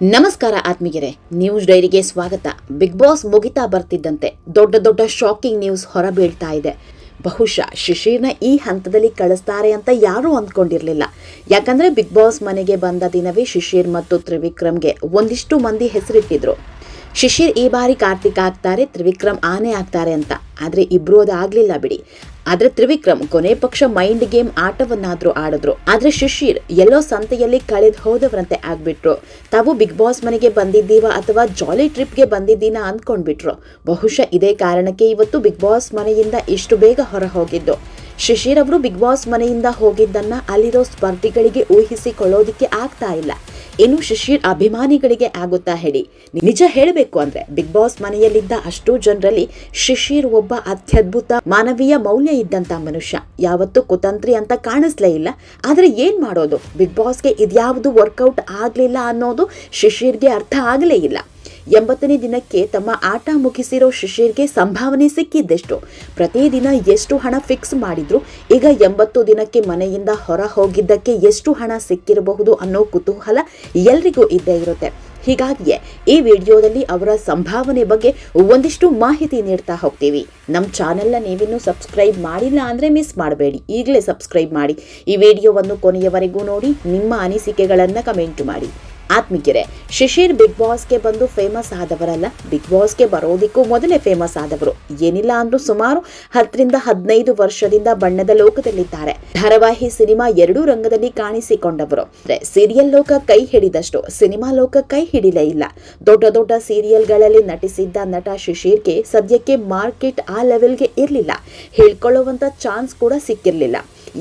ನಮಸ್ಕಾರ ಆತ್ಮೀಗೆರೆ ನ್ಯೂಸ್ ಡೈರಿಗೆ ಸ್ವಾಗತ. ಬಿಗ್ ಬಾಸ್ ಮುಗಿತಾ ಬರ್ತಿದ್ದಂತೆ ದೊಡ್ಡ ದೊಡ್ಡ ಶಾಕಿಂಗ್ ನ್ಯೂಸ್ ಹೊರಬೀಳ್ತಾ ಇದೆ. ಬಹುಶಃ ಶಿಶಿರ್ನ ಈ ಹಂತದಲ್ಲಿ ಕಳಿಸ್ತಾರೆ ಅಂತ ಯಾರೂ ಅಂದ್ಕೊಂಡಿರಲಿಲ್ಲ. ಯಾಕಂದ್ರೆ ಬಿಗ್ ಬಾಸ್ ಮನೆಗೆ ಬಂದ ದಿನವೇ ಶಿಶಿರ್ ಮತ್ತು ತ್ರಿವಿಕ್ರಮ್ಗೆ ಒಂದಿಷ್ಟು ಮಂದಿ ಹೆಸರಿಟ್ಟಿದ್ರು. ಶಿಶಿರ್ ಈ ಬಾರಿ ಕಾರ್ತಿಕ್ ಆಗ್ತಾರೆ, ತ್ರಿವಿಕ್ರಮ್ ಆನೆ ಆಗ್ತಾರೆ ಅಂತ. ಆದರೆ ಇಬ್ಬರೂ ಅದು ಆಗ್ಲಿಲ್ಲ ಬಿಡಿ. ಆದ್ರೆ ತ್ರಿವಿಕ್ರಮ್ ಕೊನೆ ಪಕ್ಷ ಮೈಂಡ್ ಗೇಮ್ ಆಟವನ್ನಾದ್ರೂ ಆಡಿದ್ರು. ಆದ್ರೆ ಶಿಶಿರ್ ಎಲ್ಲೋ ಸಂತೆಯಲ್ಲಿ ಕಳೆದು ಹೋದವರಂತೆ ಆಗ್ಬಿಟ್ರು. ತಾವು ಬಿಗ್ ಬಾಸ್ ಮನೆಗೆ ಬಂದಿದ್ದೀವ ಅಥವಾ ಜಾಲಿ ಟ್ರಿಪ್ಗೆ ಬಂದಿದ್ದೀನ ಅಂದ್ಕೊಂಡ್ಬಿಟ್ರು ಬಹುಶಃ ಇದೇ ಕಾರಣಕ್ಕೆ ಇವತ್ತು ಬಿಗ್ ಬಾಸ್ ಮನೆಯಿಂದ ಇಷ್ಟು ಬೇಗ ಹೊರ ಹೋಗಿದ್ದು ಶಿಶಿರ್ ಅವರು ಬಿಗ್ ಬಾಸ್ ಮನೆಯಿಂದ ಹೋಗಿದ್ದನ್ನ ಅಲ್ಲಿರೋ ಸ್ಪರ್ಧಿಗಳಿಗೆ ಊಹಿಸಿಕೊಳ್ಳೋದಿಕ್ಕೆ ಆಗ್ತಾ ಇಲ್ಲ. ಇನ್ನು ಶಿಶಿರ್ ಅಭಿಮಾನಿಗಳಿಗೆ ಆಗುತ್ತಾ ಹೇಳಿ? ನಿಜ ಹೇಳಬೇಕು ಅಂದ್ರೆ ಬಿಗ್ ಬಾಸ್ ಮನೆಯಲ್ಲಿದ್ದ ಅಷ್ಟು ಜನರಲ್ಲಿ ಶಿಶಿರ್ ಒಬ್ಬ ಅತ್ಯದ್ಭುತ ಮಾನವೀಯ ಮೌಲ್ಯ ಇದ್ದಂತ ಮನುಷ್ಯ. ಯಾವತ್ತೂ ಕುತಂತ್ರಿ ಅಂತ ಕಾಣಿಸ್ಲೇ ಇಲ್ಲ. ಆದ್ರೆ ಏನ್ ಮಾಡೋದು? ಬಿಗ್ ಬಾಸ್ಗೆ ಇದ್ಯಾವುದು ವರ್ಕೌಟ್ ಆಗ್ಲಿಲ್ಲ ಅನ್ನೋದು ಶಿಶಿರ್ಗೆ ಅರ್ಥ ಆಗಲೇ ಇಲ್ಲ. ಎಂಬತ್ತನೇ ದಿನಕ್ಕೆ ತಮ್ಮ ಆಟ ಮುಗಿಸಿರೋ ಶಿಶಿರ್ಗೆ ಸಂಭಾವನೆ ಸಿಕ್ಕಿದ್ದೆಷ್ಟು. ಪ್ರತಿದಿನ ಎಷ್ಟು ಹಣ ಫಿಕ್ಸ್ ಮಾಡಿದ್ರು ಈಗ ಎಂಬತ್ತು ದಿನಕ್ಕೆ ಮನೆಯಿಂದ ಹೊರ ಹೋಗಿದ್ದಕ್ಕೆ ಎಷ್ಟು ಹಣ ಸಿಕ್ಕಿರಬಹುದು ಅನ್ನೋ ಕುತೂಹಲ ಎಲ್ರಿಗೂ ಇದ್ದೇ ಇರುತ್ತೆ. ಹೀಗಾಗಿಯೇ ಈ ವಿಡಿಯೋದಲ್ಲಿ ಅವರ ಸಂಭಾವನೆ ಬಗ್ಗೆ ಒಂದಿಷ್ಟು ಮಾಹಿತಿ ನೀಡ್ತಾ ಹೋಗ್ತೀವಿ. ನಮ್ಮ ಚಾನೆಲ್ನ ನೀವಿನ್ನೂ ಸಬ್ಸ್ಕ್ರೈಬ್ ಮಾಡಿಲ್ಲ ಅಂದರೆ ಮಿಸ್ ಮಾಡಬೇಡಿ. ಈಗಲೇ ಸಬ್ಸ್ಕ್ರೈಬ್ ಮಾಡಿ. ಈ ವಿಡಿಯೋವನ್ನು ಕೊನೆಯವರೆಗೂ ನೋಡಿ, ನಿಮ್ಮ ಅನಿಸಿಕೆಗಳನ್ನು ಕಮೆಂಟ್ ಮಾಡಿ. ಆತ್ಮಿಗೆರೆ ಶಿಶಿರ್ ಬಿಗ್ ಬಾಸ್ಗೆ ಬಂದು ಫೇಮಸ್ ಆದವರಲ್ಲ, ಬಿಗ್ ಬಾಸ್ಗೆ ಬರೋದಿಕ್ಕೂ ಮೊದಲೇ ಫೇಮಸ್ ಆದವರು. ಏನಿಲ್ಲ ಅಂದ್ರೂ ಸುಮಾರು ಹತ್ತರಿಂದ ಹದಿನೈದು ವರ್ಷದಿಂದ ಬಣ್ಣದ ಲೋಕದಲ್ಲಿದ್ದಾರೆ. ಧಾರಾವಾಹಿ ಸಿನಿಮಾ ಎರಡೂ ರಂಗದಲ್ಲಿ ಕಾಣಿಸಿಕೊಂಡವರು. ಸೀರಿಯಲ್ ಲೋಕ ಕೈ ಹಿಡಿದಷ್ಟು ಸಿನಿಮಾ ಲೋಕ ಕೈ ಹಿಡಿಲೇ ಇಲ್ಲ. ದೊಡ್ಡ ದೊಡ್ಡ ಸೀರಿಯಲ್ಗಳಲ್ಲಿ ನಟಿಸಿದ್ದ ನಟ ಶಿಶಿರ್ಗೆ ಸದ್ಯಕ್ಕೆ ಮಾರ್ಕೆಟ್ ಆ ಲೆವೆಲ್ಗೆ ಇರಲಿಲ್ಲ. ಹೇಳ್ಕೊಳ್ಳುವಂತ ಚಾನ್ಸ್ ಕೂಡ ಸಿಕ್ಕಿರಲಿಲ್ಲ.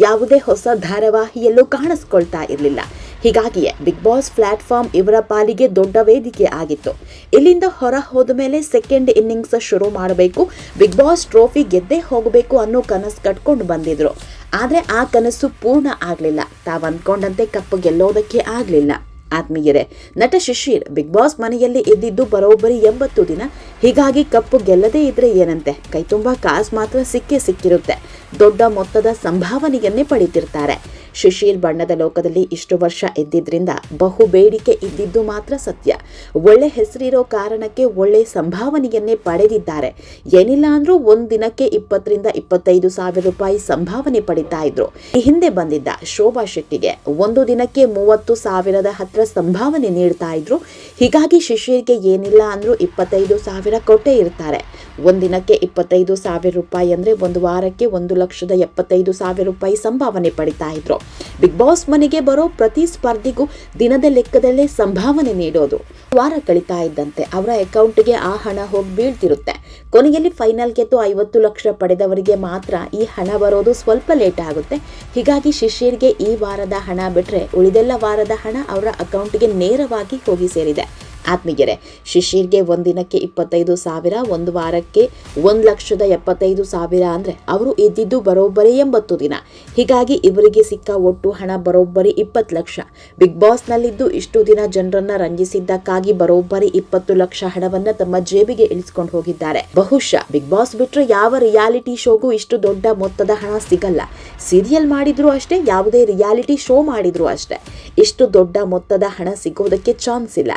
ಯಾವುದೇ ಹೊಸ ಧಾರಾವಾಹಿಯಲ್ಲೂ ಕಾಣಿಸ್ಕೊಳ್ತಾ ಇರಲಿಲ್ಲ. ಹೀಗಾಗಿಯೇ ಬಿಗ್ ಬಾಸ್ ಪ್ಲಾಟ್ಫಾರ್ಮ್ ಇವರ ಪಾಲಿಗೆ ದೊಡ್ಡ ವೇದಿಕೆ ಆಗಿತ್ತು. ಇಲ್ಲಿಂದ ಹೊರ ಹೋದ ಮೇಲೆ ಸೆಕೆಂಡ್ ಇನ್ನಿಂಗ್ಸ್ ಶುರು ಮಾಡಬೇಕು ಬಿಗ್ ಬಾಸ್ ಟ್ರೋಫಿ ಗೆದ್ದೇ ಹೋಗಬೇಕು ಅನ್ನೋ ಕನಸು ಕಟ್ಕೊಂಡು ಬಂದಿದ್ರು. ಆದರೆ ಆ ಕನಸು ಪೂರ್ಣ ಆಗಲಿಲ್ಲ. ತಾವು ಅಂದ್ಕೊಂಡಂತೆ ಕಪ್ಪು ಗೆಲ್ಲೋದಕ್ಕೆ ಆಗಲಿಲ್ಲ. ಆತ್ಮೀಯರೇ, ನಟ ಶಿಶಿರ್ ಬಿಗ್ ಬಾಸ್ ಮನೆಯಲ್ಲಿ ಇದ್ದಿದ್ದು ಬರೋಬ್ಬರಿ ಎಂಬತ್ತು ದಿನ. ಹೀಗಾಗಿ ಕಪ್ಪು ಗೆಲ್ಲದೇ ಇದ್ರೆ ಏನಂತೆ? ಕೈ ತುಂಬ ಕಾಸು ಮಾತ್ರ ಸಿಕ್ಕೇ ಸಿಕ್ಕಿರುತ್ತೆ. ದೊಡ್ಡ ಮೊತ್ತದ ಸಂಭಾವನೆಯನ್ನೇ ಪಡಿತಿರ್ತಾರೆ. ಶಿಶಿರ್ ಬಣ್ಣದ ಲೋಕದಲ್ಲಿ ಇಷ್ಟು ವರ್ಷ ಇದ್ದಿದ್ರಿಂದ ಬಹು ಬೇಡಿಕೆ ಇದ್ದಿದ್ದು ಮಾತ್ರ ಸತ್ಯ. ಒಳ್ಳೆ ಹೆಸರಿರೋ ಕಾರಣಕ್ಕೆ ಒಳ್ಳೆ ಸಂಭಾವನೆಯನ್ನೇ ಪಡೆದಿದ್ದಾರೆ. ಏನಿಲ್ಲ ಅಂದ್ರೂ ಒಂದು ದಿನಕ್ಕೆ ಇಪ್ಪತ್ತರಿಂದ ಇಪ್ಪತ್ತೈದು ಸಾವಿರ ರೂಪಾಯಿ ಸಂಭಾವನೆ ಪಡಿತಾ ಇದ್ರು. ಈ ಹಿಂದೆ ಬಂದಿದ್ದ ಶೋಭಾ ಶೆಟ್ಟಿಗೆ ಒಂದು ದಿನಕ್ಕೆ ಮೂವತ್ತು ಸಾವಿರದ ಹತ್ರ ಸಂಭಾವನೆ ನೀಡ್ತಾ ಇದ್ರು. ಹೀಗಾಗಿ ಶಿಶಿರ್ಗೆ ಏನಿಲ್ಲ ಅಂದ್ರೂ ಇಪ್ಪತ್ತೈದು ಸಾವಿರ ಕೊಟ್ಟೆ ಇರ್ತಾರೆ. ಒಂದಿನಕ್ಕೆ ಇಪ್ಪತ್ತೈದು ಸಾವಿರ ರೂಪಾಯಿ ಅಂದ್ರೆ ಒಂದು ವಾರಕ್ಕೆ ಒಂದು ಲಕ್ಷದ ಎಪ್ಪತ್ತೈದು ಸಾವಿರ ರೂಪಾಯಿ ಸಂಭಾವನೆ ಪಡಿತಾ ಇದ್ರು. ಬಿಗ್ ಬಾಸ್ ಮನೆಗೆ ಬರೋ ಪ್ರತಿ ಸ್ಪರ್ಧಿಗೂ ದಿನದ ಲೆಕ್ಕದಲ್ಲೇ ಸಂಭಾವನೆ ನೀಡೋದು. ವಾರ ಕಳೀತಾ ಇದ್ದಂತೆ ಅವರ ಅಕೌಂಟ್ಗೆ ಆ ಹಣ ಹೋಗಿ ಬೀಳ್ತಿರುತ್ತೆ. ಕೊನೆಯಲ್ಲಿ ಫೈನಲ್ ಗೆದ್ದು ಐವತ್ತು ಲಕ್ಷ ಪಡೆದವರಿಗೆ ಮಾತ್ರ ಈ ಹಣ ಬರೋದು ಸ್ವಲ್ಪ ಲೇಟ್ ಆಗುತ್ತೆ. ಹೀಗಾಗಿ ಶಿಷ್ಯರಿಗೆ ಈ ವಾರದ ಹಣ ಬಿಟ್ಟರೆ ಉಳಿದೆಲ್ಲ ವಾರದ ಹಣ ಅವರ ಅಕೌಂಟ್ಗೆ ನೇರವಾಗಿ ಹೋಗಿ ಸೇರಿದೆ. ಆತ್ಮೀಗೆರೆ ಶಿಶಿರ್ಗೆ ಒಂದಿನಕ್ಕೆ ಇಪ್ಪತ್ತೈದು ಸಾವಿರ, ಒಂದು ವಾರಕ್ಕೆ ಒಂದು ಲಕ್ಷದ ಎಪ್ಪತ್ತೈದು ಸಾವಿರ ಅಂದರೆ ಅವರು ಇದ್ದಿದ್ದು ಬರೋಬ್ಬರಿ ಎಂಬತ್ತು ದಿನ. ಹೀಗಾಗಿ ಇವರಿಗೆ ಸಿಕ್ಕ ಒಟ್ಟು ಹಣ ಬರೋಬ್ಬರಿ ಇಪ್ಪತ್ತು ಲಕ್ಷ. ಬಿಗ್ ಬಾಸ್ನಲ್ಲಿದ್ದು ಇಷ್ಟು ದಿನ ಜನರನ್ನ ರಂಜಿಸಿದ್ದಕ್ಕಾಗಿ ಬರೋಬ್ಬರಿ ಇಪ್ಪತ್ತು ಲಕ್ಷ ಹಣವನ್ನು ತಮ್ಮ ಜೇಬಿಗೆ ಇಳಿಸ್ಕೊಂಡು ಹೋಗಿದ್ದಾರೆ. ಬಹುಶಃ ಬಿಗ್ ಬಾಸ್ ಬಿಟ್ಟರೆ ಯಾವ ರಿಯಾಲಿಟಿ ಶೋಗೂ ಇಷ್ಟು ದೊಡ್ಡ ಮೊತ್ತದ ಹಣ ಸಿಗಲ್ಲ. ಸೀರಿಯಲ್ ಮಾಡಿದ್ರು ಅಷ್ಟೇ, ಯಾವುದೇ ರಿಯಾಲಿಟಿ ಶೋ ಮಾಡಿದ್ರು ಅಷ್ಟೇ. ಇಷ್ಟು ದೊಡ್ಡ ಮೊತ್ತದ ಹಣ ಸಿಗೋದಕ್ಕೆ ಚಾನ್ಸ್ ಇಲ್ಲ.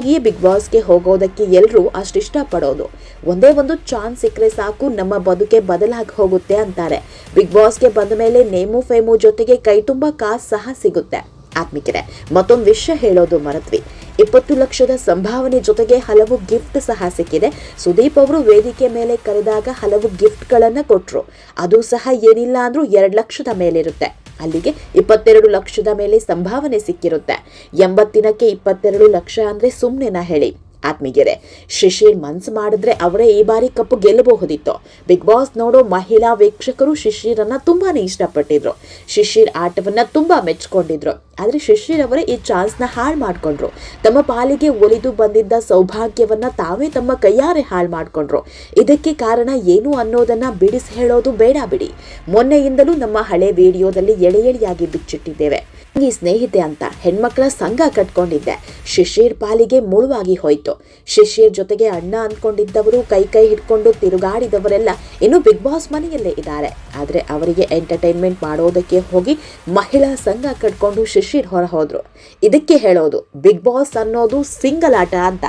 ಹೀಗಾಗಿಯೇ ಬಿಗ್ ಬಾಸ್ಗೆ ಹೋಗೋದಕ್ಕೆ ಎಲ್ಲರೂ ಅಷ್ಟು ಇಷ್ಟಪಡೋದು. ಒಂದೇ ಒಂದು ಚಾನ್ಸ್ ಸಿಕ್ಕರೆ ಸಾಕು, ನಮ್ಮ ಬದುಕೆ ಬದಲಾಗಿ ಹೋಗುತ್ತೆ ಅಂತಾರೆ. ಬಿಗ್ ಬಾಸ್ಗೆ ಬಂದ ಮೇಲೆ ನೇಮು ಫೇಮು ಜೊತೆಗೆ ಕೈ ತುಂಬ ಕಾಸು ಸಹ ಸಿಗುತ್ತೆ. ಆತ್ಮಿಕರೆ, ಮತ್ತೊಂದು ವಿಷಯ ಹೇಳೋದು ಮರತ್ವಿ. ಇಪ್ಪತ್ತು ಲಕ್ಷದ ಸಂಭಾವನೆ ಜೊತೆಗೆ ಹಲವು ಗಿಫ್ಟ್ ಸಹ ಸಿಕ್ಕಿದೆ. ಸುದೀಪ್ ಅವರು ವೇದಿಕೆ ಮೇಲೆ ಕರೆದಾಗ ಹಲವು ಗಿಫ್ಟ್ಗಳನ್ನು ಕೊಟ್ಟರು ಅದು ಸಹ ಏನಿಲ್ಲ ಅಂದರೂ ಎರಡು ಲಕ್ಷದ ಮೇಲಿರುತ್ತೆ. ಅಲ್ಲಿಗೆ ಇಪ್ಪತ್ತೆರಡು ಲಕ್ಷದ ಮೇಲೆ ಸಂಭಾವನೆ ಸಿಕ್ಕಿರುತ್ತೆ. ಎಂಬತ್ತಿನಕ್ಕೆ ಇಪ್ಪತ್ತೆರಡು ಲಕ್ಷ ಅಂದರೆ ಸುಮ್ಮನೆನ ಹೇಳಿ. ಆತ್ಮೀಗೆರೆ ಶಿಶಿರ್ ಮನ್ಸು ಮಾಡಿದ್ರೆ ಅವರೇ ಈ ಬಾರಿ ಕಪ್ಪು ಗೆಲ್ಲಬಹುದಿತ್ತು. ಬಿಗ್ ಬಾಸ್ ನೋಡೋ ಮಹಿಳಾ ವೀಕ್ಷಕರು ಶಿಶಿರನ್ನ ತುಂಬಾನೇ ಇಷ್ಟಪಟ್ಟಿದ್ರು. ಶಿಶಿರ್ ಆಟವನ್ನ ತುಂಬಾ ಮೆಚ್ಕೊಂಡಿದ್ರು. ಆದ್ರೆ ಶಿಶಿರ್ ಅವರೇ ಈ ಚಾನ್ಸ್ನ ಹಾಳು ಮಾಡ್ಕೊಂಡ್ರು. ತಮ್ಮ ಪಾಲಿಗೆ ಒಲಿದು ಬಂದಿದ್ದ ಸೌಭಾಗ್ಯವನ್ನ ತಾವೇ ತಮ್ಮ ಕೈಯಾರೆ ಹಾಳು ಮಾಡ್ಕೊಂಡ್ರು. ಇದಕ್ಕೆ ಕಾರಣ ಏನು ಅನ್ನೋದನ್ನ ಬಿಡಿಸಿ ಹೇಳೋದು ಬೇಡ ಬಿಡಿ. ಮೊನ್ನೆಯಿಂದಲೂ ನಮ್ಮ ಹಳೆ ವಿಡಿಯೋದಲ್ಲಿ ಎಳೆ ಎಳೆಯಾಗಿ ಬಿಚ್ಚಿಟ್ಟಿದ್ದೇವೆ. ಈ ಸ್ನೇಹಿತೆ ಅಂತ ಹೆಣ್ಮಕ್ಳ ಸಂಘ ಕಟ್ಕೊಂಡಿದ್ದೆ. ಶಿಶಿರ್ ಪಾಲಿಗೆ ಮುಳುವಾಗಿ ಹೋಯ್ತು. ಶಿಶಿರ್ ಜೊತೆಗೆ ಅಣ್ಣ ಅಂದ್ಕೊಂಡಿದ್ದವರು ಕೈ ಕೈ ಹಿಡ್ಕೊಂಡು ತಿರುಗಾಡಿದವರೆಲ್ಲ ಇನ್ನು ಬಿಗ್ ಬಾಸ್ ಮನೆಯಲ್ಲೇ ಇದ್ದಾರೆ. ಆದ್ರೆ ಅವರಿಗೆ ಎಂಟರ್ಟೈನ್ಮೆಂಟ್ ಮಾಡೋದಕ್ಕೆ ಹೋಗಿ ಮಹಿಳಾ ಸಂಘ ಕಟ್ಕೊಂಡು ಶಿಶಿರ್ ಹೊರ ಹೋದ್ರು. ಇದಕ್ಕೆ ಹೇಳೋದು ಬಿಗ್ ಬಾಸ್ ಅನ್ನೋದು ಸಿಂಗಲ್ ಆಟ ಅಂತ.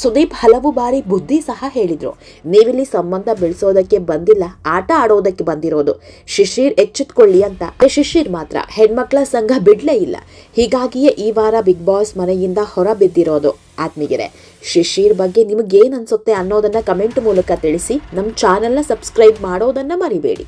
ಸುದೀಪ್ ಹಲವು ಬಾರಿ ಬುದ್ಧಿ ಸಹ ಹೇಳಿದ್ರು. ನೀವಿಲ್ಲಿ ಸಂಬಂಧ ಬೆಳೆಸೋದಕ್ಕೆ ಬಂದಿಲ್ಲ, ಆಟ ಆಡೋದಕ್ಕೆ ಬಂದಿರೋದು. ಶಿಶಿರ್ ಎಚ್ಚೆತ್ಕೊಳ್ಳಿ ಅಂತ. ಶಿಶಿರ್ ಮಾತ್ರ, ಹೆಣ್ಮಕ್ಳ ಸಂಘ ಬಿಡ್ಲೇ ಇಲ್ಲ. ಹೀಗಾಗಿಯೇ ಈ ವಾರ ಬಿಗ್ ಬಾಸ್ ಮನೆಯಿಂದ ಹೊರ ಬಿದ್ದಿರೋದು ಆತ್ಮೀಗೆರೆ ಶಿಶಿರ್ ಬಗ್ಗೆ ನಿಮಗೇನು ಅನ್ಸುತ್ತೆ ಅನ್ನೋದನ್ನ ಕಮೆಂಟ್ ಮೂಲಕ ತಿಳಿಸಿ ನಮ್ಮ ಚಾನೆಲ್ನ ಸಬ್ಸ್ಕ್ರೈಬ್ ಮಾಡೋದನ್ನ ಮರಿಬೇಡಿ.